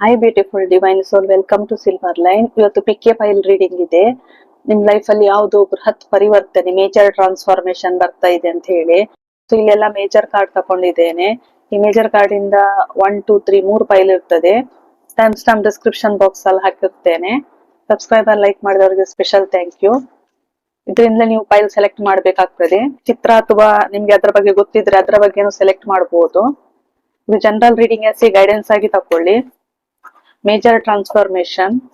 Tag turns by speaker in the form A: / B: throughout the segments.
A: Hi beautiful divine soul welcome to silver line ಇವತ್ತು pick a file reading ಇದೆ. ನಿಮ್ life ಅಲ್ಲಿ ಯಾವ್ದು ಬೃಹತ್ ಪರಿವರ್ತನೆ ಮೇಜರ್ ಟ್ರಾನ್ಸ್ಫಾರ್ಮೇಶನ್ ಬರ್ತಾ ಇದೆ ಅಂತ ಹೇಳಿ. ಸೊ ಇಲ್ಲೆಲ್ಲ ಮೇಜರ್ ಕಾರ್ಡ್ ತಗೊಂಡಿದ್ದೇನೆ. ಈ ಮೇಜರ್ ಕಾರ್ಡ್ ಇಂದ ಒನ್ ಟೂ ತ್ರೀ ಮೂರು ಫೈಲ್ ಇರ್ತದೆ. ಟೈಮ್ ಸ್ಟಾಂಪ್ ಡಿಸ್ಕ್ರಿಪ್ಷನ್ ಬಾಕ್ಸ್ ಅಲ್ಲಿ ಹಾಕಿರ್ತೇನೆ. ಸಬ್ಸ್ಕ್ರೈಬರ್ ಲೈಕ್ ಮಾಡಿದವರಿಗೆ ಸ್ಪೆಷಲ್ ಥ್ಯಾಂಕ್ ಯು ಇದರಿಂದ ನೀವು ಫೈಲ್ ಸೆಲೆಕ್ಟ್ ಮಾಡಬೇಕಾಗ್ತದೆ. ಚಿತ್ರ ಅಥವಾ ನಿಮ್ಗೆ ಅದ್ರ ಬಗ್ಗೆ ಗೊತ್ತಿದ್ರೆ ಅದ್ರ ಬಗ್ಗೆನೂ ಸೆಲೆಕ್ಟ್ ಮಾಡಬಹುದು ಇದು ಜನರಲ್ ರೀಡಿಂಗ್ ಎಸ್ ಗೈಡೆನ್ಸ್ ಆಗಿ ತಕೊಳ್ಳಿ. major transformation.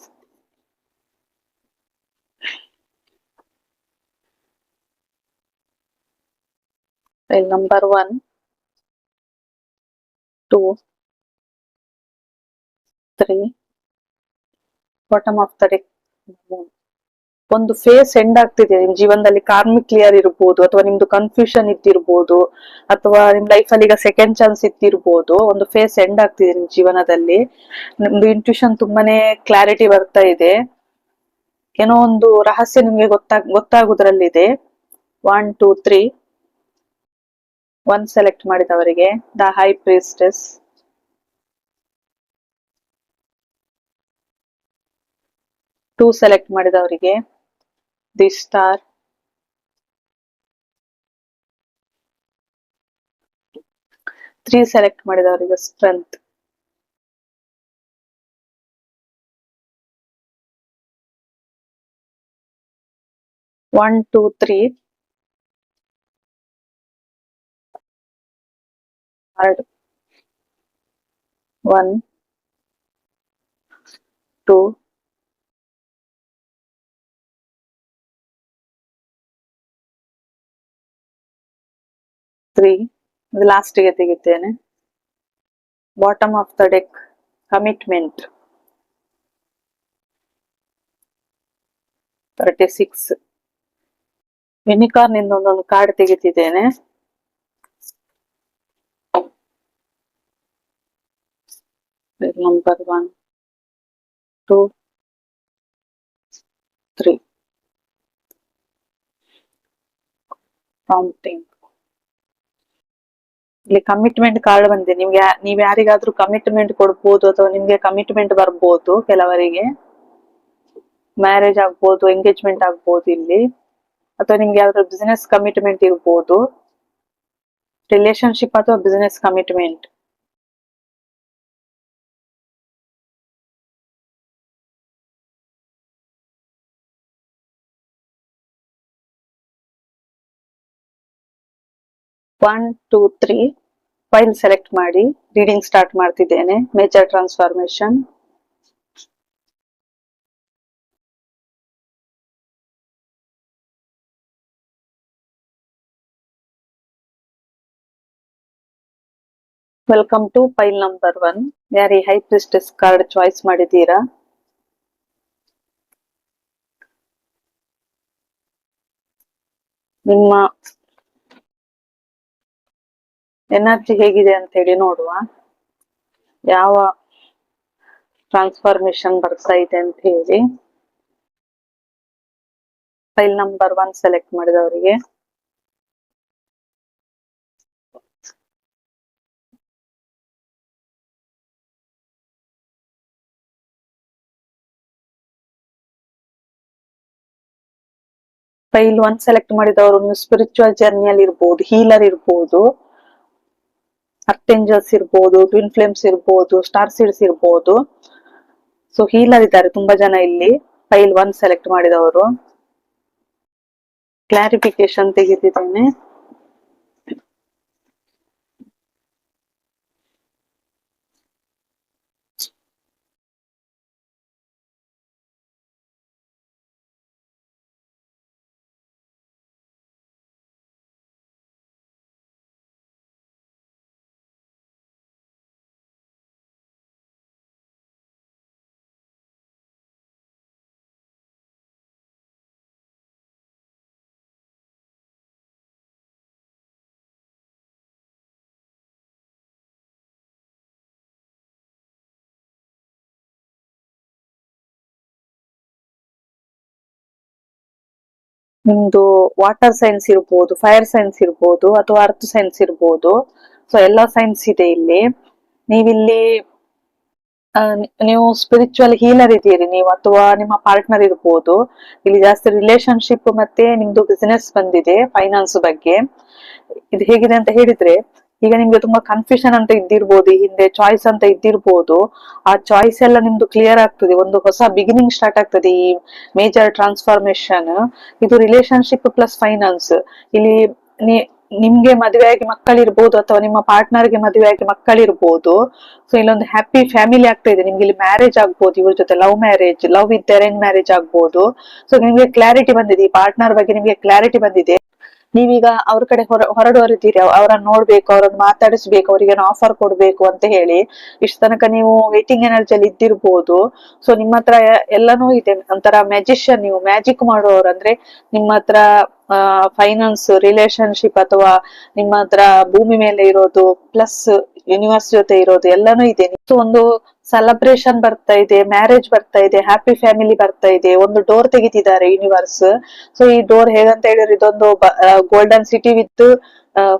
A: Well number 1 2 3 bottom of the moon ಒಂದು ಫೇಸ್ ಎಂಡ್ ಆಗ್ತಿದೆ. ನಿಮ್ ಜೀವನದಲ್ಲಿ ಕಾರ್ಮಿಕ್ ಕ್ಲಿಯರ್ ಇರ್ಬೋದು, ಅಥವಾ ನಿಮ್ದು ಕನ್ಫ್ಯೂಷನ್ ಇದ್ದಿರ್ಬೋದು, ಅಥವಾ ನಿಮ್ ಲೈಫ್ ಅಲ್ಲಿ ಈಗ ಸೆಕೆಂಡ್ ಚಾನ್ಸ್ ಇದ್ದಿರ್ಬೋದು, ಒಂದು ಫೇಸ್ ಎಂಡ್ ಆಗ್ತಿದೆ ನಿಮ್ ಜೀವನದಲ್ಲಿ. ನಿಮ್ದು ಇಂಟ್ಯೂಷನ್ ತುಂಬಾನೇ ಕ್ಲಾರಿಟಿ ಬರ್ತಾ ಇದೆ. ಏನೋ ಒಂದು ರಹಸ್ಯ ನಿಮ್ಗೆ ಗೊತ್ತಾಗ್, ಗೊತ್ತಾಗುದ್ರಲ್ಲಿದೆ. One two three one select ಮಾಡಿದವರಿಗೆ. The high priestess two select ಮಾಡಿದವರಿಗೆ. ದಿ ಸ್ಟಾರ್ ತ್ರೀ ಸೆಲೆಕ್ಟ್ ಮಾಡಿದವರಿಗೆ strength one two three hard one two three ಲಾಸ್ಟ್ಗೆ ತೆಗಿತೇನೆ. Bottom of the deck commitment thirty six ಯುನಿಕಾರ್ನ್ನಿಂದ ಒಂದೊಂದು card ತೆಗಿತಿದ್ದೇನೆ. Number one two three prompting ಇಲ್ಲಿ commitment card ಬಂದಿದೆ. ನಿಮ್ಗೆ ನೀವ್ ಯಾರಿಗಾದ್ರೂ commitment ಕೊಡ್ಬೋದು ಅಥವಾ ನಿಮ್ಗೆ ಕಮಿಟ್ಮೆಂಟ್ ಬರ್ಬೋದು ಕೆಲವರಿಗೆ. ಮ್ಯಾರೇಜ್ ಆಗ್ಬೋದು ಎಂಗೇಜ್ಮೆಂಟ್ ಆಗ್ಬೋದು ಇಲ್ಲಿ. ಅಥವಾ ನಿಮ್ಗೆ ಯಾವ್ದಾದ್ರು ಬಿಸಿನೆಸ್ ಕಮಿಟ್ಮೆಂಟ್ ಇರ್ಬೋದು. ರಿಲೇಶನ್ಶಿಪ್ ಅಥವಾ business commitment one two three pile select ಮಾಡಿ ರೀಡಿಂಗ್ ಸ್ಟಾರ್ಟ್ ಮಾಡ್ತಿದ್ದೇನೆ. Major transformation welcome to pile number one ಯಾರಿ ಹೈ ಪ್ರಿಸ್ಟೆಸ್ ಕಾರ್ಡ್ ಚಾಯ್ಸ್ ಮಾಡಿದ್ದೀರಾ? ನಿಮ್ಮ ಎನರ್ಜಿ ಹೇಗಿದೆ ಅಂತ ಹೇಳಿ ನೋಡುವ. ಯಾವ ಟ್ರಾನ್ಸ್ಫಾರ್ಮೇಶನ್ ಬರ್ತಾ ಇದೆ ಅಂತ ಹೇಳಿ. ಫೈಲ್ ನಂಬರ್ ಒನ್ ಸೆಲೆಕ್ಟ್ ಮಾಡಿದವರಿಗೆ. ಫೈಲ್ ಒನ್ ಸೆಲೆಕ್ಟ್ ಮಾಡಿದವರು, ನೀವು ಸ್ಪಿರಿಚುವಲ್ ಜರ್ನಿಯಲ್ಲಿ ಇರ್ಬೋದು ಹೀಲರ್ ಇರ್ಬೋದು. ಅರ್ಟೆಂಜಲ್ಸ್ ಇರ್ಬೋದು ಟ್ವಿನ್ ಫ್ಲೇಮ್ಸ್ ಇರ್ಬೋದು ಸ್ಟಾರ್ ಸೀಡ್ಸ್ ಇರ್ಬೋದು. ಸೊ ಹೀಲರ್ ಇದ್ದಾರೆ ತುಂಬಾ ಜನ ಇಲ್ಲಿ. ಫೈಲ್ ಒನ್ ಸೆಲೆಕ್ಟ್ ಮಾಡಿದವರು. ಕ್ಲಾರಿಫಿಕೇಶನ್ ತೆಗೆದಿದ್ದೇನೆ. ನಿಮ್ದು ವಾಟರ್ ಸೈನ್ಸ್ ಇರ್ಬೋದು ಫೈರ್ ಸೈನ್ಸ್ ಇರ್ಬೋದು ಅಥವಾ ಅರ್ತ್ ಸೈನ್ಸ್ ಇರ್ಬೋದು. ಸೊ ಎಲ್ಲ ಸೈನ್ಸ್ ಇದೆ ಇಲ್ಲಿ. ನೀವಿಲ್ಲಿ ನೀವು ಸ್ಪಿರಿಚುವಲ್ ಹೀಲರ್ ಇದ್ದೀರಿ ನೀವು ಅಥವಾ ನಿಮ್ಮ ಪಾರ್ಟ್ನರ್ ಇರ್ಬೋದು. ಇಲ್ಲಿ ಜಾಸ್ತಿ ರಿಲೇಶನ್ಶಿಪ್ ಮತ್ತೆ ನಿಮ್ದು ಬಿಸಿನೆಸ್ ಬಂದಿದೆ ಫೈನಾನ್ಸ್ ಬಗ್ಗೆ. ಇದು ಹೇಗಿದೆ ಅಂತ ಹೇಳಿದ್ರೆ ಈಗ ನಿಮ್ಗೆ ತುಂಬಾ ಕನ್ಫ್ಯೂಷನ್ ಅಂತ ಇದ್ದಿರ್ಬೋದು ಹಿಂದೆ ಚಾಯ್ಸ್ ಅಂತ ಇದ್ದಿರ್ಬೋದು, ಆ ಚಾಯ್ಸ್ ಎಲ್ಲ ನಿಮ್ದು ಕ್ಲಿಯರ್ ಆಗ್ತದೆ. ಒಂದು ಹೊಸ ಬಿಗಿನಿಂಗ್ ಸ್ಟಾರ್ಟ್ ಆಗ್ತದೆ ಈ ಮೇಜರ್ ಟ್ರಾನ್ಸ್ಫಾರ್ಮೇಶನ್ ಇದು ರಿಲೇಶನ್ಶಿಪ್ ಪ್ಲಸ್ ಫೈನಾನ್ಸ್ ಇಲ್ಲಿ ನಿಮ್ಗೆ ಆಗಿ ಮಕ್ಕಳಿರ್ಬೋದು ಅಥವಾ ನಿಮ್ಮ ಪಾರ್ಟ್ನರ್ಗೆ ಆಗಿ ಮಕ್ಕಳಿರ್ಬೋದು. ಸೊ ಇಲ್ಲೊಂದು ಹ್ಯಾಪಿ ಫ್ಯಾಮಿಲಿ ಆಗ್ತಾ ಇದೆ. ನಿಮ್ಗೆ ಇಲ್ಲಿ ಮ್ಯಾರೇಜ್ ಆಗ್ಬೋದು, ಇವ್ರ ಜೊತೆ love marriage love with arrange marriage ಆಗ್ಬೋದು. ಸೊ ನಿಮ್ಗೆ ಕ್ಲಾರಿಟಿ ಬಂದಿದೆ. ಈ ಪಾರ್ಟ್ನರ್ ಬಗ್ಗೆ ನಿಮ್ಗೆ ಕ್ಲಾರಿಟಿ ಬಂದಿದೆ. ನೀವೀಗ ಅವ್ರ ಕಡೆ ಹೊರ, ಹೊರಡುವರಿದ್ದೀರಿ. ಅವರನ್ನ ನೋಡ್ಬೇಕು, ಅವ್ರನ್ನ ಮಾತಾಡಿಸ್ಬೇಕು ಅವರಿಗೆ ಆಫರ್ ಕೊಡ್ಬೇಕು ಅಂತ ಹೇಳಿ ಇಷ್ಟ ತನಕ ನೀವು ವೇಟಿಂಗ್ ಎನರ್ಜಿಯಲ್ಲಿ ಇದ್ದಿರ್ಬೋದು. ಸೊ ನಿಮ್ಮ ಹತ್ರ ಎಲ್ಲಾನು ಇದೆ. ಒಂಥರ ಮ್ಯಾಜಿಷಿಯನ್ ನೀವು ಮ್ಯಾಜಿಕ್ ಮಾಡುವವರು ಅಂದ್ರೆ ನಿಮ್ಮ ಹತ್ರ ಫೈನಾನ್ಸ್ ರಿಲೇಶನ್ಶಿಪ್ ಅಥವಾ ನಿಮ್ಮ ಹತ್ರ ಭೂಮಿ ಮೇಲೆ ಇರೋದು ಪ್ಲಸ್ ಯೂನಿವರ್ಸ್ ಜೊತೆ ಇರೋದು ಎಲ್ಲಾನು ಇದೆ. ಸೊ ಒಂದು ಸೆಲೆಬ್ರೇಷನ್ ಬರ್ತಾ ಇದೆ ಮ್ಯಾರೇಜ್ ಬರ್ತಾ ಇದೆ ಹ್ಯಾಪಿ ಫ್ಯಾಮಿಲಿ ಬರ್ತಾ ಇದೆ, ಒಂದು ಡೋರ್ ತೆಗಿತಿದ್ದಾರೆ ಯೂನಿವರ್ಸ್ ಸೊ ಈ ಡೋರ್ ಹೇಗಂತ ಹೇಳಿದ್ರೆ ಇದೊಂದು ಗೋಲ್ಡನ್ ಸಿಟಿ ವಿತ್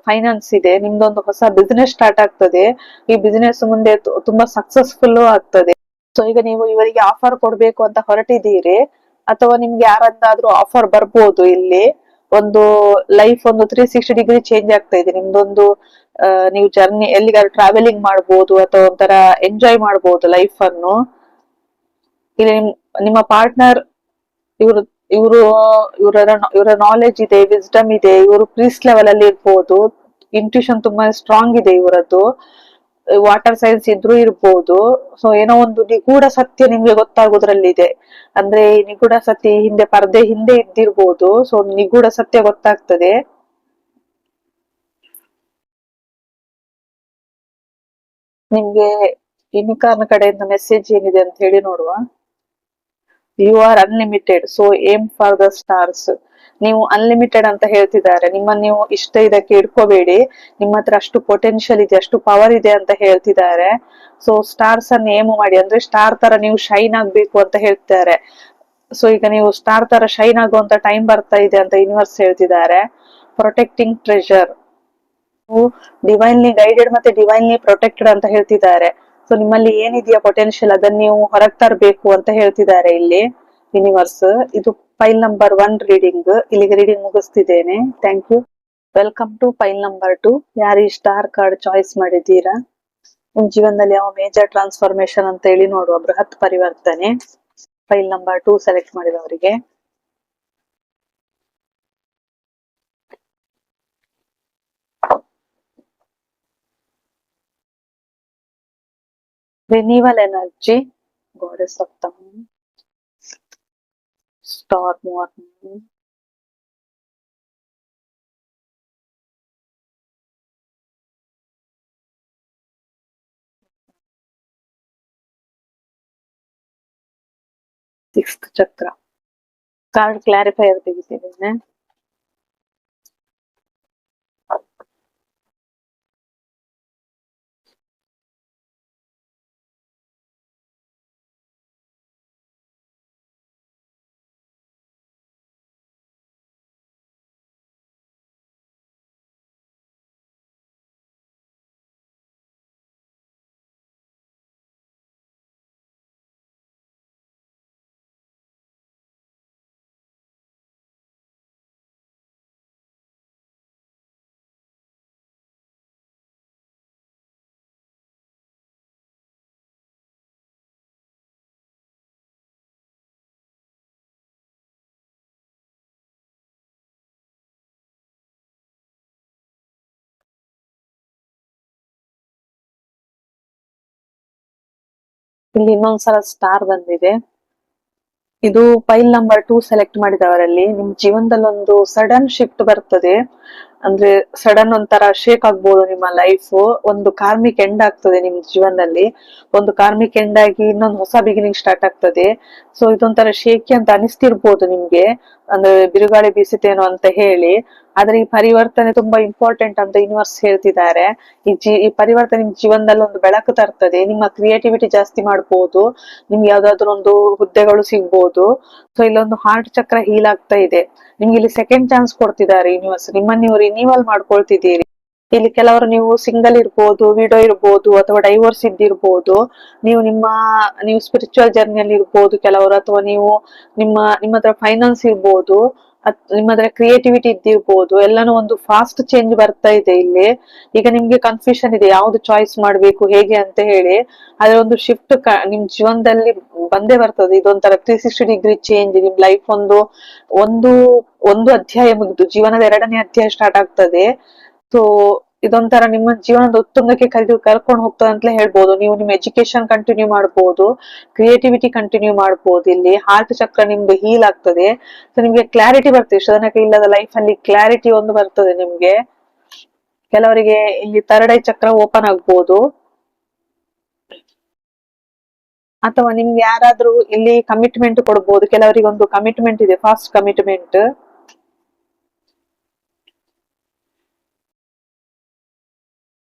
A: ಫೈನಾನ್ಸ್ ಇದೆ. ನಿಮ್ದೊಂದು ಹೊಸ ಬಿಸ್ನೆಸ್ ಸ್ಟಾರ್ಟ್ ಆಗ್ತದೆ. ಈ ಬಿಸ್ನೆಸ್ ಮುಂದೆ ತುಂಬಾ ಸಕ್ಸಸ್ಫುಲ್ ಆಗ್ತದೆ. ಸೊ ಈಗ ನೀವು ಇವರಿಗೆ ಆಫರ್ ಕೊಡ್ಬೇಕು ಅಂತ ಹೊರಟಿದ್ದೀರಿ, ಅಥವಾ ನಿಮ್ಗೆ ಯಾರಂದಾದ್ರೂ ಆಫರ್ ಬರ್ಬೋದು ಇಲ್ಲಿ, ಒಂದು ಲೈಫ್ ಒಂದು ತ್ರೀ ಸಿಕ್ಸ್ಟಿ ಡಿಗ್ರಿ ಚೇಂಜ್ ಆಗ್ತಾ ಇದೆ. ನಿಮ್ದೊಂದು ನೀವು ಜರ್ನಿ ಎಲ್ಲಿಗಾದ್ರೂ ಟ್ರಾವೆಲಿಂಗ್ ಮಾಡ್ಬೋದು ಅಥವಾ ಒಂಥರ ಎಂಜಾಯ್ ಮಾಡ್ಬೋದು ಲೈಫ್ ಅನ್ನು. ಇಲ್ಲಿ ನಿಮ್ಮ ಪಾರ್ಟ್ನರ್ ಇವರು ಇವರು, ಇವರ ಇವರ ನಾಲೆಜ್ ಇದೆ ವಿಸ್ಡಮ್ ಇದೆ, ಇವರು ಪ್ರೀಸ್ ಲೆವೆಲ್ ಅಲ್ಲಿ ಇರ್ಬೋದು. ಇಂಟ್ಯೂಷನ್ ತುಂಬಾ ಸ್ಟ್ರಾಂಗ್ ಇದೆ ಇವರದ್ದು. ವಾಟರ್ ಸೈನ್ಸ್ ಇದ್ರೂ ಇರ್ಬೋದು. ಸೊ ಏನೋ ಒಂದು ನಿಗೂಢ ಸತ್ಯ ನಿಮ್ಗೆ ಗೊತ್ತಾಗೋದ್ರಲ್ಲಿದೆ. ಅಂದ್ರೆ ಈ ನಿಗೂಢ ಸತ್ಯ ಹಿಂದೆ, ಪರ್ದೆ ಹಿಂದೆ ಇದ್ದಿರ್ಬೋದು. ಸೊ ನಿಗೂಢ ಸತ್ಯ ಗೊತ್ತಾಗ್ತದೆ. ನಿಮ್ಗೆ ಯುನಿಕಾರ್ನ್ ಕಡೆಯಿಂದ ಮೆಸೇಜ್ ಏನಿದೆ ಅಂತ ಹೇಳಿ ನೋಡುವ. You are unlimited so aim for the stars ನೀವು ಅನ್ಲಿಮಿಟೆಡ್ ಅಂತ ಹೇಳ್ತಿದ್ದಾರೆ. ನಿಮ್ಮ ನೀವು ಇಷ್ಟ ಇದಕ್ಕೆ ಇಟ್ಕೋಬೇಡಿ ನಿಮ್ಮ ಹತ್ರ ಅಷ್ಟು ಪೊಟೆನ್ಶಿಯಲ್ ಇದೆ, ಅಷ್ಟು ಪವರ್ ಇದೆ ಅಂತ ಹೇಳ್ತಿದ್ದಾರೆ. ಸೊ ಸ್ಟಾರ್ಸ್ ಅನ್ನು ಏಮ್ ಮಾಡಿ, ಅಂದ್ರೆ ಸ್ಟಾರ್ ತರ ನೀವು ಶೈನ್ ಆಗ್ಬೇಕು ಅಂತ ಹೇಳ್ತಿದ್ದಾರೆ. ಸೊ ಈಗ ನೀವು ಸ್ಟಾರ್ ತರ ಶೈನ್ ಆಗುವಂತ ಟೈಮ್ ಬರ್ತಾ ಇದೆ ಅಂತ ಯೂನಿವರ್ಸ್ ಹೇಳ್ತಿದ್ದಾರೆ. ಪ್ರೊಟೆಕ್ಟಿಂಗ್ ಟ್ರೆಷರ್ ಡಿವೈನ್ಲಿ ಗೈಡೆಡ್ ಮತ್ತೆ ಡಿವೈನ್ಲಿ ಪ್ರೊಟೆಕ್ಟೆಡ್ ಅಂತ ಹೇಳ್ತಿದ್ದಾರೆ. ಸೊ ನಿಮ್ಮಲ್ಲಿ ಏನಿದೆಯಾ ಪೊಟೆನ್ಶಿಯಲ್ ಅದನ್ನ ನೀವು ಹೊರಗ್ ತರಬೇಕು ಅಂತ ಹೇಳ್ತಿದ್ದಾರೆ ಇಲ್ಲಿ ಯೂನಿವರ್ಸ್ ಇದು ಫೈಲ್ ನಂಬರ್ ಒನ್ ರೀಡಿಂಗ್ ಇಲ್ಲಿಗೆ reading ಮುಗಿಸ್ತಿದ್ದೇನೆ. Thank you welcome to pile number two ಯಾರು ಈ ಸ್ಟಾರ್ ಕಾರ್ಡ್ ಚಾಯ್ಸ್ ಮಾಡಿದ್ದೀರಾ? ನಿಮ್ ಜೀವನದಲ್ಲಿ ಯಾವ ಮೇಜರ್ ಟ್ರಾನ್ಸ್ಫಾರ್ಮೇಶನ್ ಅಂತ ಹೇಳಿ ನೋಡುವ ಬೃಹತ್ ಪರಿವರ್ತನೆ. ಫೈಲ್ ನಂಬರ್ ಟು ಸೆಲೆಕ್ಟ್ ಮಾಡಿದವರಿಗೆ. renewal energy, goddess of time, star morning. Sixth chakra. Card clarify everything. ಇಲ್ಲಿ ಇನ್ನೊಂದ್ಸಲ ಸ್ಟಾರ್ ಬಂದಿದೆ. ಇದು ಫೈಲ್ ನಂಬರ್ ಟೂ ಸೆಲೆಕ್ಟ್ ಮಾಡಿದವರಲ್ಲಿ. ನಿಮ್ ಜೀವನದಲ್ಲಿ ಒಂದು ಸಡನ್ ಶಿಫ್ಟ್ ಬರ್ತದೆ. ಅಂದ್ರೆ ಸಡನ್ ಒಂಥರ ಶೇಕ್ ಆಗ್ಬೋದು ನಿಮ್ಮ ಲೈಫ್ ಒಂದು ಕಾರ್ಮಿಕ್ ಎಂಡ್ ಆಗ್ತದೆ ನಿಮ್ ಜೀವನದಲ್ಲಿ. ಒಂದು ಕಾರ್ಮಿಕ್ ಎಂಡ್ ಆಗಿ ಇನ್ನೊಂದು ಹೊಸ ಬಿಗಿನಿಂಗ್ ಸ್ಟಾರ್ಟ್ ಆಗ್ತದೆ. ಸೊ ಇದೊಂಥರ ಶೇಕಿ ಅಂತ ಅನಿಸ್ತಿರ್ಬೋದು ನಿಮ್ಗೆ. ಅಂದ್ರೆ ಬಿರುಗಾಳಿ ಬೀಸಿತೇನೋ ಅಂತ ಹೇಳಿ. ಆದ್ರೆ ಈ ಪರಿವರ್ತನೆ ತುಂಬಾ ಇಂಪಾರ್ಟೆಂಟ್ ಅಂತ ಯೂನಿವರ್ಸ್ ಹೇಳ್ತಿದ್ದಾರೆ. ಈ ಜಿ, ಈ ಪರಿವರ್ತನೆ ನಿಮ್ ಜೀವನದಲ್ಲಿ ಒಂದು ಬೆಳಕು ತರ್ತದೆ, ನಿಮ್ಮ ಕ್ರಿಯೇಟಿವಿಟಿ ಜಾಸ್ತಿ ಮಾಡ್ಬೋದು, ನಿಮ್ಗೆ ಯಾವ್ದಾದ್ರು ಒಂದು ಹುದ್ದೆಗಳು ಸಿಗ್ಬೋದು. ಸೊ ಇಲ್ಲೊಂದು ಹಾರ್ಟ್ ಚಕ್ರ ಹೀಲ್ ಆಗ್ತಾ ಇದೆ. ನಿಮ್ಗೆ ಇಲ್ಲಿ ಸೆಕೆಂಡ್ ಚಾನ್ಸ್ ಕೊಡ್ತಿದ್ದಾರೆ ಯೂನಿವರ್ಸ್ ನಿಮ್ಮನ್ನ ನೀವು ರಿನ್ಯೂವಲ್ ಮಾಡ್ಕೊಳ್ತಿದ್ದೀರಿ. ಇಲ್ಲಿ ಕೆಲವರು ನೀವು ಸಿಂಗಲ್ ಇರ್ಬೋದು ವಿಡೋ ಇರ್ಬೋದು, ಅಥವಾ ಡೈವೋರ್ಸ್ ಇದ್ದಿರ್ಬೋದು, ನೀವು ನಿಮ್ಮ, ನೀವು ಸ್ಪಿರಿಚುವಲ್ ಜರ್ನಿಯಲ್ಲಿ ಇರ್ಬೋದು, ಕೆಲವರು, ಅಥವಾ ನೀವು ನಿಮ್ಮ ನಿಮ್ಮ ಹತ್ರ ಫೈನಾನ್ಸ್ ಇರ್ಬೋದು ನಿಮ್ಮ ಹತ್ರ ಕ್ರಿಯೇಟಿವಿಟಿ ಇದ್ದಿರ್ಬೋದು, ಎಲ್ಲಾನು ಒಂದು ಫಾಸ್ಟ್ ಚೇಂಜ್ ಬರ್ತಾ ಇದೆ ಇಲ್ಲಿ. ಈಗ ನಿಮ್ಗೆ ಕನ್ಫ್ಯೂಷನ್ ಇದೆ, ಯಾವ್ದು ಚಾಯ್ಸ್ ಮಾಡ್ಬೇಕು, ಹೇಗೆ ಅಂತ ಹೇಳಿ. ಅದ್ರ ಒಂದು ಶಿಫ್ಟ್ ನಿಮ್ ಜೀವನದಲ್ಲಿ ಬಂದೇ ಬರ್ತದೆ. ಇದೊಂಥರ ತ್ರೀ ಸಿಕ್ಸ್ಟಿ ಡಿಗ್ರಿ ಚೇಂಜ್ ನಿಮ್ ಲೈಫ್ ಒಂದು ಒಂದು ಒಂದು ಅಧ್ಯಾಯ ಮುಗಿದು, ಜೀವನದ ಎರಡನೇ ಅಧ್ಯಾಯ ಸ್ಟಾರ್ಟ್ ಆಗ್ತದೆ. ಸೊ ಇದೊಂಥರ ನಿಮ್ಮ ಜೀವನದ ಉತ್ತುಂಗಕ್ಕೆ ಕರೆದು ಕರ್ಕೊಂಡು ಹೋಗ್ತದೆ ಅಂತಲೇ ಹೇಳ್ಬೋದು. ನೀವು ನಿಮ್ಮ ಎಜುಕೇಶನ್ ಕಂಟಿನ್ಯೂ ಮಾಡ್ಬೋದು ಕ್ರಿಯೇಟಿವಿಟಿ ಕಂಟಿನ್ಯೂ ಮಾಡ್ಬೋದು, ಇಲ್ಲಿ ಹಾರ್ಟ್ ಚಕ್ರ ನಿಮ್ದು ಹೀಲ್ ಆಗ್ತದೆ. ಸೊ ನಿಮ್ಗೆ ಕ್ಲಾರಿಟಿ ಬರ್ತದೆ. ಇಷ್ಟು ಇಲ್ಲದ ಲೈಫ್ ಅಲ್ಲಿ ಕ್ಲಾರಿಟಿ ಒಂದು ಬರ್ತದೆ ನಿಮ್ಗೆ. ಕೆಲವರಿಗೆ ಇಲ್ಲಿ ಥರ್ಡ್ ಐ ಚಕ್ರ ಓಪನ್ ಆಗ್ಬೋದು. ಅಥವಾ ನಿಮ್ಗೆ ಯಾರಾದ್ರೂ ಇಲ್ಲಿ ಕಮಿಟ್ಮೆಂಟ್ ಕೊಡ್ಬೋದು. ಕೆಲವರಿಗೆ ಒಂದು ಕಮಿಟ್ಮೆಂಟ್ ಇದೆ ಫಾಸ್ಟ್ ಕಮಿಟ್ಮೆಂಟ್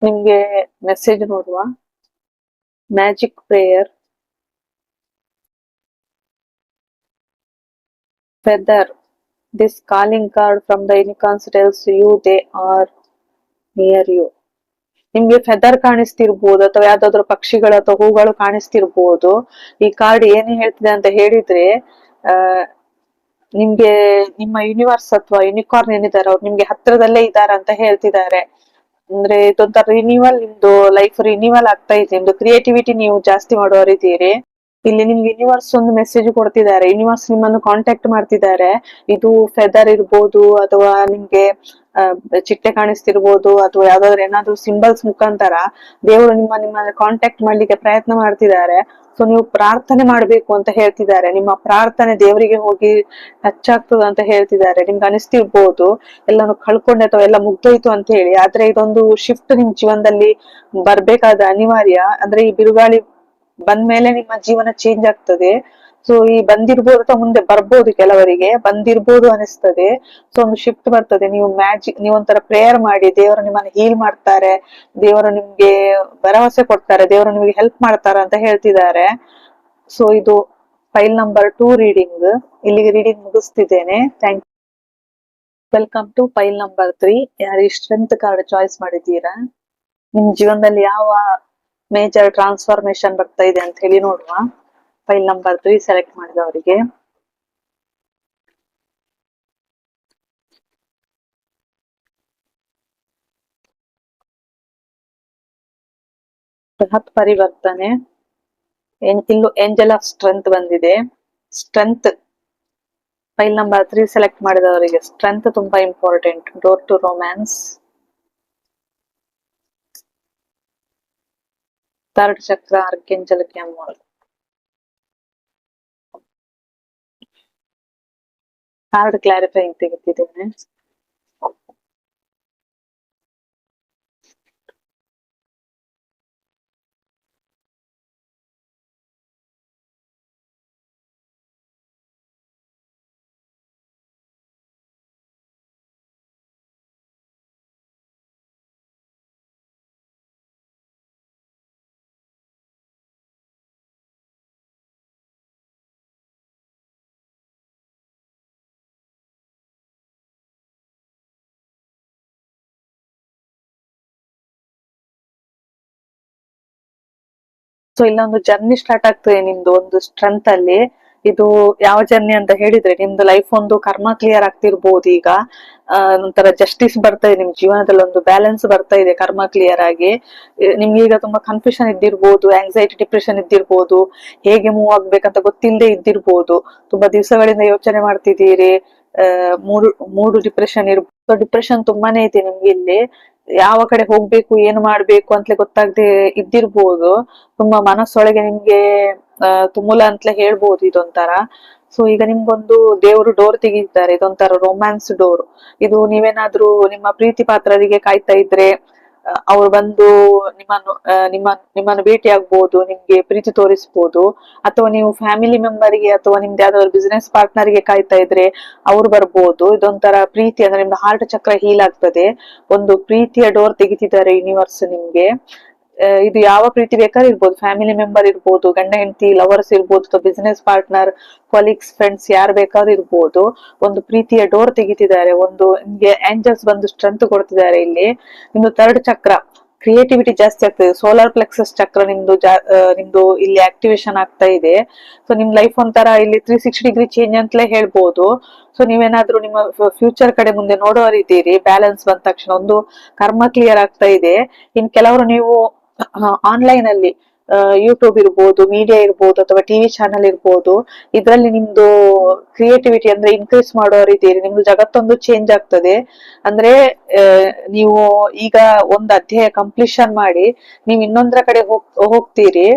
A: ನಿಮ್ಗೆ ಮೆಸೇಜ್ ನೋಡುವ. Magic prayer feather this calling card from the unicorns tells you they are near you ನಿಮ್ಗೆ ಫೆದರ್ ಕಾಣಿಸ್ತಿರ್ಬೋದು ಅಥವಾ ಯಾವ್ದಾದ್ರು ಪಕ್ಷಿಗಳು ಅಥವಾ ಹೂಗಳು ಕಾಣಿಸ್ತಿರ್ಬೋದು. ಈ ಕಾರ್ಡ್ ಏನು ಹೇಳ್ತಿದೆ ಅಂತ ಹೇಳಿದ್ರೆ ನಿಮ್ಗೆ ನಿಮ್ಮ ಯೂನಿವರ್ಸ್ ಅಥವಾ ಯೂನಿಕಾರ್ನ್ ಏನಿದ್ದಾರೆ ಅವ್ರು ನಿಮ್ಗೆ ಹತ್ರದಲ್ಲೇ ಇದ್ದಾರೆ ಅಂತ ಹೇಳ್ತಿದ್ದಾರೆ. ಅಂದ್ರೆ ಇದೊಂಥರ ರಿನ್ಯೂವಲ್ ನಿಮ್ದು ಲೈಫ್ ರಿನ್ಯೂವಲ್ ಆಗ್ತಾ ಇದೆ ನಿಮ್ದು ಕ್ರಿಯೇಟಿವಿಟಿ ನೀವು ಜಾಸ್ತಿ ಮಾಡೋರಿದ್ದೀರಿ ಇಲ್ಲಿ ನಿಮ್ಗೆ ಯೂನಿವರ್ಸ್ ಒಂದು ಮೆಸೇಜ್ ಕೊಡ್ತಿದ್ದಾರೆ. ಯೂನಿವರ್ಸ್ ನಿಮ್ಮನ್ನು ಕಾಂಟ್ಯಾಕ್ಟ್ ಮಾಡ್ತಿದ್ದಾರೆ. ಇದು ಫೆದರ್ ಇರ್ಬೋದು ಅಥವಾ ನಿಮ್ಗೆ ಚಿಟ್ಟೆ ಕಾಣಿಸ್ತಿರ್ಬೋದು ಅಥವಾ ಯಾವ್ದಾದ್ರು ಏನಾದ್ರು ಸಿಂಬಲ್ಸ್ ಮುಖಾಂತರ ದೇವರು ನಿಮ್ಮ ನಿಮ್ಮ ಕಾಂಟ್ಯಾಕ್ಟ್ ಮಾಡ್ಲಿಕ್ಕೆ ಪ್ರಯತ್ನ ಮಾಡ್ತಿದ್ದಾರೆ. ಸೊ ನೀವು ಪ್ರಾರ್ಥನೆ ಮಾಡ್ಬೇಕು ಅಂತ ಹೇಳ್ತಿದ್ದಾರೆ. ನಿಮ್ಮ ಪ್ರಾರ್ಥನೆ ದೇವರಿಗೆ ಹೋಗಿ ಟಚ್ ಅಂತ ಹೇಳ್ತಿದ್ದಾರೆ. ನಿಮ್ಗೆ ಅನಿಸ್ತಿರ್ಬೋದು. ಎಲ್ಲಾನು ಕಳ್ಕೊಂಡೆ ಅಥವಾ ಎಲ್ಲ ಮುಗ್ದೋಯ್ತು ಅಂತ ಹೇಳಿ. ಆದ್ರೆ ಇದೊಂದು ಶಿಫ್ಟ್ ನಿಮ್ ಜೀವನದಲ್ಲಿ ಬರ್ಬೇಕಾದ ಅನಿವಾರ್ಯ. ಅಂದ್ರೆ ಈ ಬಿರುಗಾಳಿ ಬಂದ್ಮೇಲೆ ನಿಮ್ಮ ಜೀವನ ಚೇಂಜ್ ಆಗ್ತದೆ. ಸೊ ಈ ಬಂದಿರ್ಬೋದು ಅಥವಾ ಮುಂದೆ ಬರ್ಬೋದು ಕೆಲವರಿಗೆ. ಬಂದಿರ್ಬೋದು ಅನಿಸ್ತದೆ. ಸೊ ಒಂದು ಶಿಫ್ಟ್ ಬರ್ತದೆ. ನೀವು ಮ್ಯಾಜಿಕ್ ನೀವು ಒಂಥರ ಪ್ರೇಯರ್ ಮಾಡಿ, ದೇವರು ನಿಮ್ಮನ್ನ ಹೀಲ್ ಮಾಡ್ತಾರೆ. ದೇವರು ನಿಮ್ಗೆ ಭರವಸೆ ಕೊಡ್ತಾರೆ. ದೇವರು ನಿಮಗೆ ಹೆಲ್ಪ್ ಮಾಡ್ತಾರೆ ಅಂತ ಹೇಳ್ತಿದ್ದಾರೆ. ಸೊ ಇದು ಫೈಲ್ ನಂಬರ್ ಟೂ ರೀಡಿಂಗ್ ಇಲ್ಲಿಗೆ reading ಮುಗಿಸ್ತಿದ್ದೇನೆ. Thank welcome to file number three ಯಾರು ಸ್ಟ್ರೆಂತ್ ಕಾರ್ಡ್ ಚಾಯ್ಸ್ ಮಾಡಿದ್ದೀರಾ? ನಿಮ್ ಜೀವನದಲ್ಲಿ ಯಾವ ಮೇಜರ್ ಟ್ರಾನ್ಸ್ಫಾರ್ಮೇಶನ್ ಬರ್ತಾ ಇದೆ ಅಂತ ಹೇಳಿ ನೋಡುವ. ಫೈಲ್ ನಂಬರ್ ತ್ರೀ ಸೆಲೆಕ್ಟ್ ಮಾಡಿದವರಿಗೆ. ಬೃಹತ್ ಪರಿವರ್ತನೆ. ಇಲ್ಲೂ ಏಂಜಲ್ ಆಫ್ ಸ್ಟ್ರೆಂತ್ ಬಂದಿದೆ. Strength file number three select ಮಾಡಿದವರಿಗೆ. ಸ್ಟ್ರೆಂತ್ ತುಂಬಾ important door to romance third ಚಕ್ರ ಅರ್ಕೆಂಜಲ್ ಕ್ಯಾಮಲ್ ಕಾರ್ಡ್ ಕ್ಲಾರಿಫೈಂಗ್ ತೆಗೆದಿದ್ದೇನೆ ಸೊ ಇಲ್ಲೊಂದು ಜರ್ನಿ ಸ್ಟಾರ್ಟ್ ಆಗ್ತದೆ ನಿಮ್ದು ಒಂದು ಸ್ಟ್ರೆಂತ್ ಅಲ್ಲಿ. ಇದು ಯಾವ ಜರ್ನಿ ಅಂತ ಹೇಳಿದ್ರೆ, ನಿಮ್ದು ಲೈಫ್ ಒಂದು ಕರ್ಮ ಕ್ಲಿಯರ್ ಆಗ್ತಿರ್ಬೋದು ಈಗ. ಒಂಥರ ಜಸ್ಟಿಸ್ ಬರ್ತಾ ಇದೆ, ನಿಮ್ ಜೀವನದಲ್ಲಿ ಒಂದು ಬ್ಯಾಲೆನ್ಸ್ ಬರ್ತಾ ಇದೆ ಕರ್ಮ ಕ್ಲಿಯರ್ ಆಗಿ. ನಿಮ್ಗೆ ಈಗ ತುಂಬಾ ಕನ್ಫ್ಯೂಷನ್ ಇದ್ದಿರ್ಬೋದು ಆಂಗ್ಸೈಟಿ ಡಿಪ್ರೆಷನ್ ಇದ್ದಿರ್ಬೋದು. ಹೇಗೆ ಮೂವ್ ಆಗ್ಬೇಕಂತ ಗೊತ್ತಿಲ್ಲದೆ ಇದ್ದಿರ್ಬೋದು. ತುಂಬಾ ದಿವಸಗಳಿಂದ ಯೋಚನೆ ಮಾಡ್ತಿದ್ದೀರಿ. ಮೂರು ಮೂರು ಡಿಪ್ರೆಷನ್ ಇರ್ಬೋದು. ಡಿಪ್ರೆಷನ್ ತುಂಬಾನೇ ಇದೆ ನಿಮ್ಗೆ ಇಲ್ಲಿ. ಯಾವ ಕಡೆ ಹೋಗ್ಬೇಕು, ಏನು ಮಾಡ್ಬೇಕು ಅಂತಲೇ ಗೊತ್ತಾಗದೆ ಇದ್ದಿರ್ಬೋದು. ತುಂಬಾ ಮನಸ್ಸೊಳಗೆ ನಿಮ್ಗೆ ತುಮುಲ ಅಂತಲೇ ಹೇಳ್ಬೋದು ಇದೊಂಥರ. ಸೊ ಈಗ ನಿಮ್ಗೊಂದು ದೇವರು ಡೋರ್ ತೆಗೀತಾರೆ. ಇದೊಂಥರ ರೊಮ್ಯಾನ್ಸ್ ಡೋರ್ ಇದು ನೀವೇನಾದ್ರೂ ನಿಮ್ಮ ಪ್ರೀತಿ ಪಾತ್ರರಿಗೆ ಕಾಯ್ತಾ ಇದ್ರೆ ಅವ್ರು ಬಂದು ನಿಮ್ಮನ್ನು ನಿಮ್ಮ, ನಿಮ್ಮನ್ನು ಭೇಟಿ ಆಗ್ಬೋದು ನಿಮ್ಗೆ ಪ್ರೀತಿ ತೋರಿಸ್ಬೋದು, ಅಥವಾ ನೀವು ಫ್ಯಾಮಿಲಿ ಮೆಂಬರ್ಗೆ ಅಥವಾ ನಿಮ್ದು ಯಾವ್ದಾದ್ರು ಬಿಸ್ನೆಸ್ ಪಾರ್ಟ್ನರ್ಗೆ ಕಾಯ್ತಾ ಇದ್ರೆ ಅವ್ರು ಬರ್ಬೋದು. ಇದೊಂಥರ ಪ್ರೀತಿ ಅಂದ್ರೆ ನಿಮ್ದು ಹಾರ್ಟ್ ಚಕ್ರ ಹೀಲ್ ಆಗ್ತದೆ. ಒಂದು ಪ್ರೀತಿಯ ಡೋರ್ ತೆಗಿತಿದ್ದಾರೆ ಯೂನಿವರ್ಸ್ ನಿಮ್ಗೆ. ಇದು ಯಾವ ಪ್ರೀತಿ ಬೇಕಾದ್ರೂ ಇರ್ಬೋದು. ಫ್ಯಾಮಿಲಿ ಮೆಂಬರ್ ಇರ್ಬೋದು, ಗಂಡ, ಹೆಂಡತಿ ಲವರ್ಸ್ ಇರ್ಬೋದು, ಅಥವಾ ಬಿಸ್ನೆಸ್ ಪಾರ್ಟ್ನರ್ ಕೊಲೀಗ್ಸ್ ಫ್ರೆಂಡ್ಸ್ ಯಾರು ಬೇಕಾದ್ರೂ ಇರ್ಬೋದು. ಒಂದು ಪ್ರೀತಿಯ ಡೋರ್ ತೆಗಿತಿದ್ದಾರೆ. ಒಂದು ನಿಮ್ಗೆ ಏಂಜಲ್ಸ್ ಬಂದು ಸ್ಟ್ರೆಂತ್ ಕೊಡ್ತಿದ್ದಾರೆ ಇಲ್ಲಿ. ನಿಮ್ದು ಥರ್ಡ್ ಚಕ್ರ ಕ್ರಿಯೇಟಿವಿಟಿ ಜಾಸ್ತಿ ಆಗ್ತದೆ ಸೋಲಾರ್ ಪ್ಲೆಕ್ಸಸ್ ಚಕ್ರ ನಿಮ್ದು ನಿಮ್ದು ಇಲ್ಲಿ ಆಕ್ಟಿವೇಶನ್ ಆಗ್ತಾ ಇದೆ. ಸೊ ನಿಮ್ ಲೈಫ್ ಒಂಥರ ಇಲ್ಲಿ ತ್ರೀ ಸಿಕ್ಸ್ಟಿ ಡಿಗ್ರಿ ಚೇಂಜ್ ಅಂತಲೇ ಹೇಳ್ಬೋದು. ಸೊ ನೀವೇನಾದ್ರೂ ನಿಮ್ಮ ಫ್ಯೂಚರ್ ಕಡೆ ಮುಂದೆ ನೋಡೋರಿದ್ದೀರಿ. ಬ್ಯಾಲೆನ್ಸ್ ಬಂದ ತಕ್ಷಣ ಒಂದು ಕರ್ಮ ಕ್ಲಿಯರ್ ಆಗ್ತಾ ಇದೆ. ಇನ್ ಕೆಲವರು ನೀವು ಆನ್ಲೈನ್ ಅಲ್ಲಿ ಯೂಟ್ಯೂಬ್ ಇರ್ಬೋದು ಮೀಡಿಯಾ ಇರ್ಬೋದು, ಅಥವಾ ಟಿವಿ ಚಾನೆಲ್ ಇರ್ಬೋದು, ಇದರಲ್ಲಿ ನಿಮ್ದು ಕ್ರಿಯೇಟಿವಿಟಿ ಅಂದ್ರೆ ಇನ್ಕ್ರೀಸ್ ಮಾಡೋರಿದ್ದೀರಿ ನಿಮ್ದು ಜಗತ್ತೊಂದು ಚೇಂಜ್ ಆಗ್ತದೆ. ಅಂದ್ರೆ ನೀವು ಈಗ ಒಂದು ಅಧ್ಯಾಯ ಕಂಪ್ಲೀಷನ್ ಮಾಡಿ, ನೀವು ಇನ್ನೊಂದರ ಕಡೆ ಹೋಗ್, ಹೋಗ್ತೀರಿ.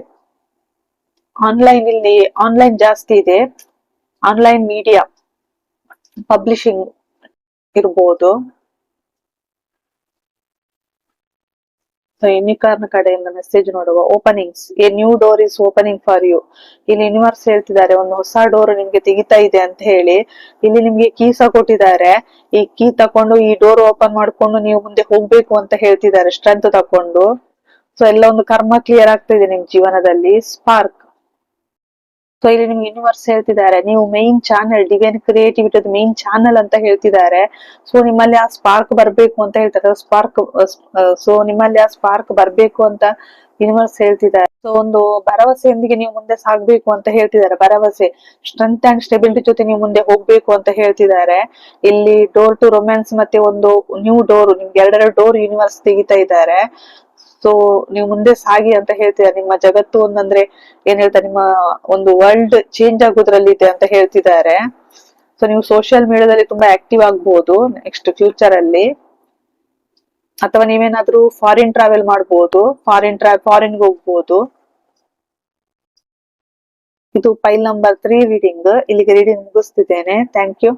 A: ಆನ್ಲೈನ್ ಇಲ್ಲಿ ಆನ್ಲೈನ್ ಜಾಸ್ತಿ ಇದೆ. ಆನ್ಲೈನ್ ಮೀಡಿಯಾ ಪಬ್ಲಿಷಿಂಗ್ ಇರ್ಬೋದು. ಯುನಿಕಾರ್ನ್ ಕಡೆಯಿಂದ ಮೆಸೇಜ್ ನೋಡುವ openings a new door is opening for you ಇಲ್ಲಿ ಯೂನಿವರ್ಸ್ ಹೇಳ್ತಿದ್ದಾರೆ, ಒಂದು ಹೊಸ ಡೋರ್ ನಿಮ್ಗೆ ತೆಗಿತಾ ಇದೆ ಅಂತ ಹೇಳಿ. ಇಲ್ಲಿ ನಿಮ್ಗೆ ಕೀ ಸಹ ಕೊಟ್ಟಿದ್ದಾರೆ. ಈ ಕೀ ತಕೊಂಡು, ಈ ಡೋರ್ ಓಪನ್ ಮಾಡ್ಕೊಂಡು ನೀವು ಮುಂದೆ ಹೋಗ್ಬೇಕು ಅಂತ ಹೇಳ್ತಿದ್ದಾರೆ ಸ್ಟ್ರೆಂತ್ ತಕೊಂಡು. ಸೊ ಎಲ್ಲ ಒಂದು ಕರ್ಮ ಕ್ಲಿಯರ್ ಆಗ್ತಾ ಇದೆ ನಿಮ್ ಜೀವನದಲ್ಲಿ. ಸ್ಪಾರ್ಕ್ ಸೊ ಇಲ್ಲಿ ನಿಮ್ಗೆ ಯೂನಿವರ್ಸ್ ಹೇಳ್ತಿದ್ದಾರೆ. ನೀವು main channel divine creativity main channel ಅಂತ ಹೇಳ್ತಿದ್ದಾರೆ. ಸೊ ನಿಮ್ಮಲ್ಲಿ ಆ ಸ್ಪಾರ್ಕ್ ಬರ್ಬೇಕು ಅಂತ ಹೇಳ್ತಾರೆ. ಸ್ಪಾರ್ಕ್ ಸೊ ನಿಮ್ಮಲ್ಲಿ ಆ ಸ್ಪಾರ್ಕ್ ಬರ್ಬೇಕು ಅಂತ ಯೂನಿವರ್ಸ್ ಹೇಳ್ತಿದ್ದಾರೆ. ಸೊ ಒಂದು ಭರವಸೆಯೊಂದಿಗೆ ನೀವು ಮುಂದೆ ಸಾಗ್ಬೇಕು ಅಂತ ಹೇಳ್ತಿದ್ದಾರೆ. ಭರವಸೆ. ಸ್ಟ್ರೆಂತ್ ಅಂಡ್ ಸ್ಟೆಬಿಲಿಟಿ ಜೊತೆ ನೀವು ಮುಂದೆ ಹೋಗ್ಬೇಕು ಅಂತ ಹೇಳ್ತಿದ್ದಾರೆ. ಇಲ್ಲಿ ಡೋರ್ ಟು ರೊಮ್ಯಾನ್ಸ್ ಮತ್ತೆ ಒಂದು ನ್ಯೂ ಡೋರ್ ನಿಮ್ಗೆ ಎರಡೆರಡು ಡೋರ್ ಯೂನಿವರ್ಸ್ ತೆಗಿತಾ ಇದ್ದಾರೆ. ಸೊ ನೀವು ಮುಂದೆ ಸಾಗಿ ಅಂತ ಹೇಳ್ತಿದ್ದಾರೆ ನಿಮ್ಮ ಜಗತ್ತು ಒಂದಂದ್ರೆ ಏನ್ ಹೇಳ್ತಾರೆ? ನಿಮ್ಮ ಒಂದು ವರ್ಲ್ಡ್ ಚೇಂಜ್ ಆಗೋದ್ರಲ್ಲಿ ಇದೆ ಅಂತ ಹೇಳ್ತಿದ್ದಾರೆ. ಸೊ ನೀವು ಸೋಷಿಯಲ್ ಮೀಡಿಯಾದಲ್ಲಿ ತುಂಬಾ ಆಕ್ಟಿವ್ ಆಗ್ಬಹುದು ನೆಕ್ಸ್ಟ್ ಫ್ಯೂಚರ್ ಅಲ್ಲಿ. ಅಥವಾ ನೀವೇನಾದ್ರೂ ಫಾರಿನ್ ಟ್ರಾವೆಲ್ ಮಾಡ್ಬೋದು ಫಾರಿನ್ ಟ್ರಾ ಫಾರಿನ್ಗೆ ಹೋಗ್ಬೋದು. ಇದು ಫೈಲ್ ನಂಬರ್ ತ್ರೀ ರೀಡಿಂಗ್ ಇಲ್ಲಿಗೆ ರೀಡಿಂಗ್ ಮುಗಿಸ್ತಿದ್ದೇನೆ. Thank you